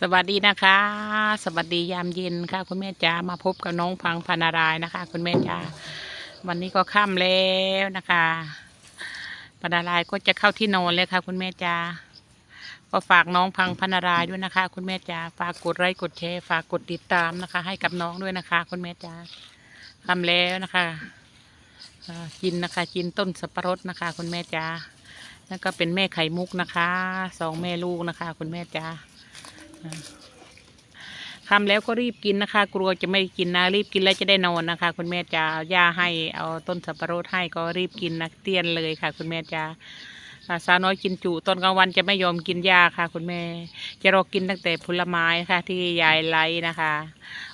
สวัสดีนะคะ สวัสดียามเย็นค่ะ คุณแม่จ๋ามาพบกับน้องพังพนารายนะคะ คุณแม่จ๋าวันนี้ก็ค่ำแล้วนะคะพนารายก็จะเข้าที่นอนเลยค่ะ คุณแม่จ๋าก็ฝากน้องพังพนารายด้วยนะคะ คุณแม่จ๋าฝากกดไลค์กดแชร์ฝากกดติดตามนะคะ ให้กับน้องด้วยนะคะ คุณแม่จ๋าค่ำแล้วนะคะกินนะคะกินต้นสับปะรดนะคะ คุณแม่จ๋าแล้วก็เป็นแม่ไข่มุกนะคะสองแม่ลูกนะคะ คุณแม่จ๋า ทำแล้วก็รีบกินนะคะ กลัวจะไม่กินนะรีบกินแล้วจะได้นอนนะคะ คุณแม่จะย่าให้เอาต้นสับปะรดให้ก็รีบกินนะเตี้ยนเลยค่ะ คุณแม่จะอ่าสาวน้อยกินจุตอนกลางวันจะไม่ยอมกินยาค่ะ คุณแม่จะรอกินตั้งแต่ผลไม้ค่ะ ที่ยายไล่นะคะ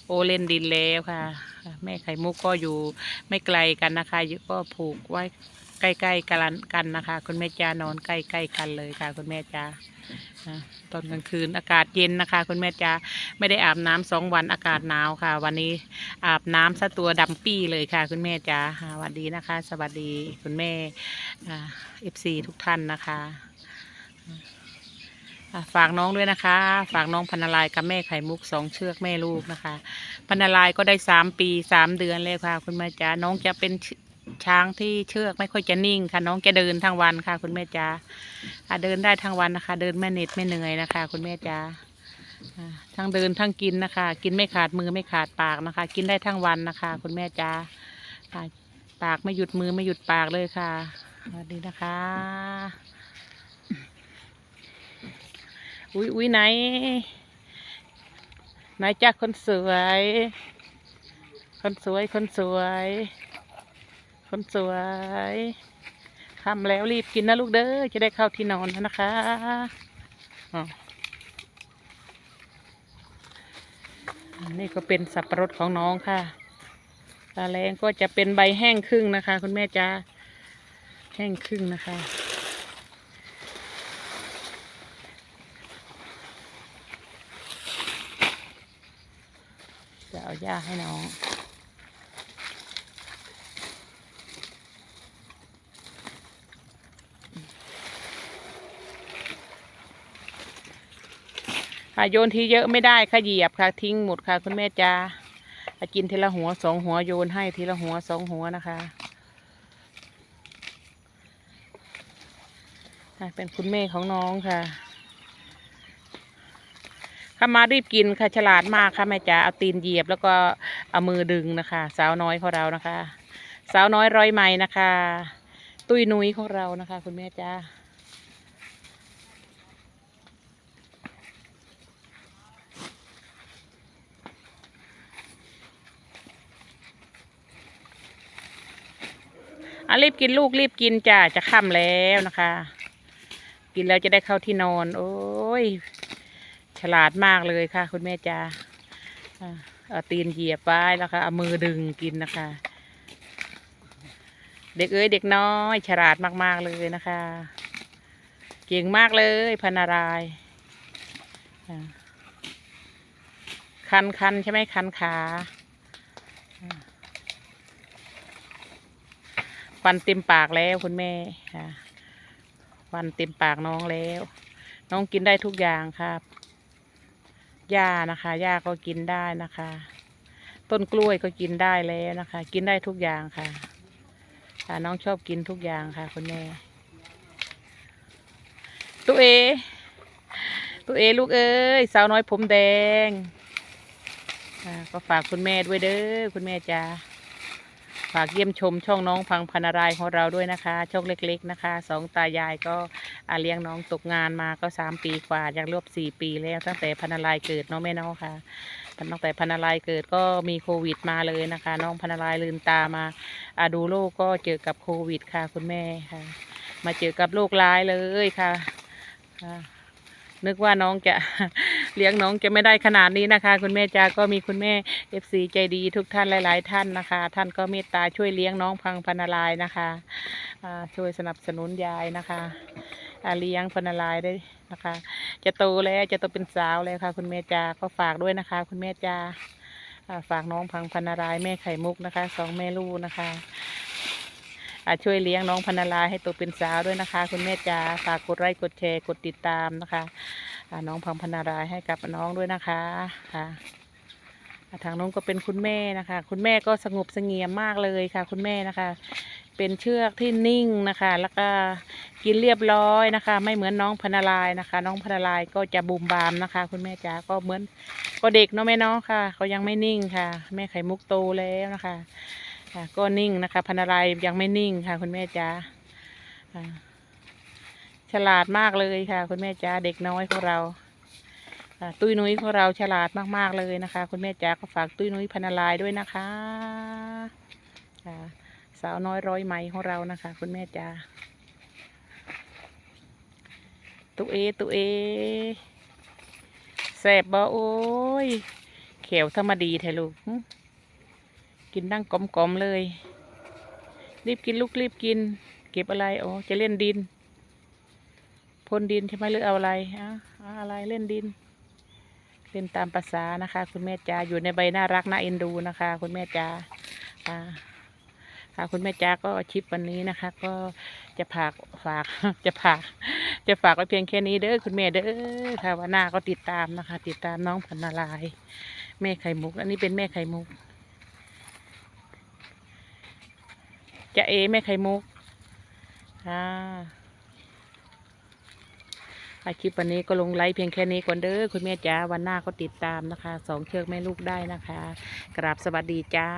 โอเล่นดินแล้วค่ะ แม่ไข่มุกก็อยู่ไม่ไกลกันนะคะก็ผูกไว้ ใกล้ๆกันกันนะคะ คุณแม่จ้านอนใกล้ๆกันเลยค่ะ คุณแม่จ้าตอนกลางคืนอากาศเย็นนะคะ คุณแม่จ๋าไม่ได้อาบน้ำสองวันอากาศหนาวค่ะ วันนี้อาบน้ำซะตัวดำปี้เลยค่ะ คุณแม่จ๋าสวัสดีนะคะ สวัสดีคุณแม่เอฟซีทุกท่านนะคะฝากน้องด้วยนะคะ ฝากน้องพันนายกับแม่ไข่มุกสองเชือกแม่ลูกนะคะ พันนายก็ได้สามปีสามเดือนเลยค่ะ คุณแม่จ๋าน้องจะเป็น ช้างที่เชือกไม่ค่อยจะนิ่งค่ะน้องจะเดินทั้งวันค่ะ คุณแม่จ๋าเดินได้ทั้งวันนะคะ เดินไม่เหน็ดไม่เหนื่อยนะคะ คุณแม่จ๋าทั้งเดินทั้งกินนะคะ กินไม่ขาดมือไม่ขาดปากนะคะ กินได้ทั้งวันนะคะ คุณแม่จ๋าปากไม่หยุดมือไม่หยุดปากเลยค่ะสวัสดีนะคะอุ้ยอุ้ยไหนไหนจ้าคนสวย คนสวยคนสวย คนสวยทำแล้วรีบกินนะลูกเด้อจะได้เข้าที่นอนแล้วนะคะนนี่ก็เป็นสับปะรดของน้องค่ะตาแรงก็จะเป็นใบแห้งครึ่งนะคะ คุณแม่จ้าแห้งครึ่งนะคะ จะเอาหญ้าให้น้อง ค่ะโยนทีเยอะไม่ได้ค่ะเหยียบค่ะทิ้งหมดค่ะ คุณแม่จ้ากินทีละหัวสองหัวโยนให้ทีละหัวสองหัวนะคะเป็นคุณแม่ของน้องค่ะข้ามารีบกินค่ะฉลาดมากค่ะแม่จ๋าเอาตีนเหยียบแล้วก็เอามือดึงนะคะ สาวน้อยของเรานะคะ สาวน้อยร้อยไม้นะคะ ตุ้ยนุ้ยของเรานะคะ คุณแม่จ้า อะรีบกินลูกรีบกินจ้าจะค่ำแล้วนะคะ กินแล้วจะได้เข้าที่นอน โอ้ย ฉลาดมากเลยค่ะ คุณแม่จ้าอะเอาตีนเหยียบไว้แล้วค่ะเอามือดึงกินนะคะ เด็กเอ้ยเด็กน้อย ฉลาดมากๆเลยนะคะ เก่งมากเลยพันารายคันคันใช่ไหมคันขา ฟันเต็มปากแล้วคุณแม่ค่ะฟันเต็มปากน้องแล้ว น้องกินได้ทุกอย่างครับหญ้านะคะหญ้าก็กินได้นะคะ ต้นกล้วยก็กินได้แล้วนะคะ กินได้ทุกอย่างค่ะค่ะน้องชอบกินทุกอย่างค่ะ คุณแม่ตัวเอตัวเอลูกเอ้ยสาวน้อยผมแดงค่ะก็ฝากคุณแม่ด้วยเด้อคุณแม่จ้า ฝากเยี่ยมชมช่องน้องพังพันารายของเราด้วยนะคะ ช่องเล็ก ๆนะคะสองตายายก็เลี้ยงน้องตกงานมาก็สามปีกว่ายังรวบสี่ปีแล้วตั้งแต่พันารายเกิดเน้องแม่น้องค่ะตั้งแต่พันารายเกิดก็มีโควิดมาเลยนะคะ น้องพันารายลืมตามาดูโลกก็เจอกับโควิดค่ะคุณแม่ค่ะ มาเจอกับโรคร้ายเลยค่ะค่ะนึกว่าน้องจะ เลี้ยงน้องจะไม่ได้ขนาดนี้นะคะ คุณแม่จาก็มีคุณแม่เอฟซีใจดีทุกท่านหลาย ๆ ท่านนะคะ ท่านก็เมตตาช่วยเลี้ยงน้องพังพนารายนะคะช่วยสนับสนุนยายนะคะเลี้ยงพนารายได้นะคะ จะโตแล้วจะโตเป็นสาวแล้วค่ะ คุณแม่จาก็ฝากด้วยนะคะ คุณแม่จาอ่าฝากน้องพังพนารายแม่ไข่มุกนะคะสองแม่ลูกนะคะ ช่วยเลี้ยงน้องพนารายให้โตเป็นสาวด้วยนะคะ คุณแม่จ๋าฝากกดไลค์กดแชร์กดติดตามนะคะน้องพังพนารายให้กับน้องด้วยนะคะค่ะทางน้องก็เป็นคุณแม่นะคะ คุณแม่ก็สงบเสงี่ยมมากเลยค่ะ คุณแม่นะคะ เป็นเชือกที่นิ่งนะคะ แล้วก็กินเรียบร้อยนะคะ ไม่เหมือนน้องพนารายนะคะ น้องพนารายก็จะบูมบามนะคะ คุณแม่จ๋าก็เหมือนก็เด็กเนาะแม่เนาะค่ะเขายังไม่นิ่งค่ะ แม่ไข่มุกโตแล้วนะคะ ค่ะ ก็นิ่งนะคะ พันารายยังไม่นิ่งค่ะ คุณแม่จ๋าฉลาดมากเลยค่ะ คุณแม่จ๋าเด็กน้อยของเราตุ้ยนุ้ยของเราฉลาดมากๆเลยนะคะ คุณแม่จ๋าก็ฝากตุ้ยนุ้ยพันารายด้วยนะคะสาวน้อยร้อยไหมของเรานะคะ คุณแม่จ๋าตุเอตุเอแสบบ่โอ้ยเขียวธรรมดีแท้ลูก กินดั้งกลมๆเลย รีบกินลูกรีบกิน เก็บอะไรโอ้จะเล่นดินพ่นดินใช่ไหมหรือเอาอะไรอะเอาอะไรเล่นดิน เล่นตามภาษานะคะ คุณแม่จ๋าอยู่ในใบน่ารักน่าเอ็นดูนะคะ คุณแม่จ๋าอ่าค่ะคุณแม่จ้าก็ชิปวันนี้นะคะ ก็จะฝากฝากจะฝากจะฝากไว้เพียงแค่นี้เด้อคุณแม่เด้อค่ะวันหน้าก็ติดตามนะคะ ติดตามน้องพันนาลาย แม่ไข่มุก อันนี้เป็นแม่ไข่มุก จะเอแม่ไข่มุกค่ะค่ะคลิปวันนี้ก็ลงไลฟ์เพียงแค่นี้ก่อนเด้อคุณแม่จ้าวันหน้าก็ติดตามนะคะสองเชือกแม่ลูกได้นะคะ กราบสวัสดีจ้า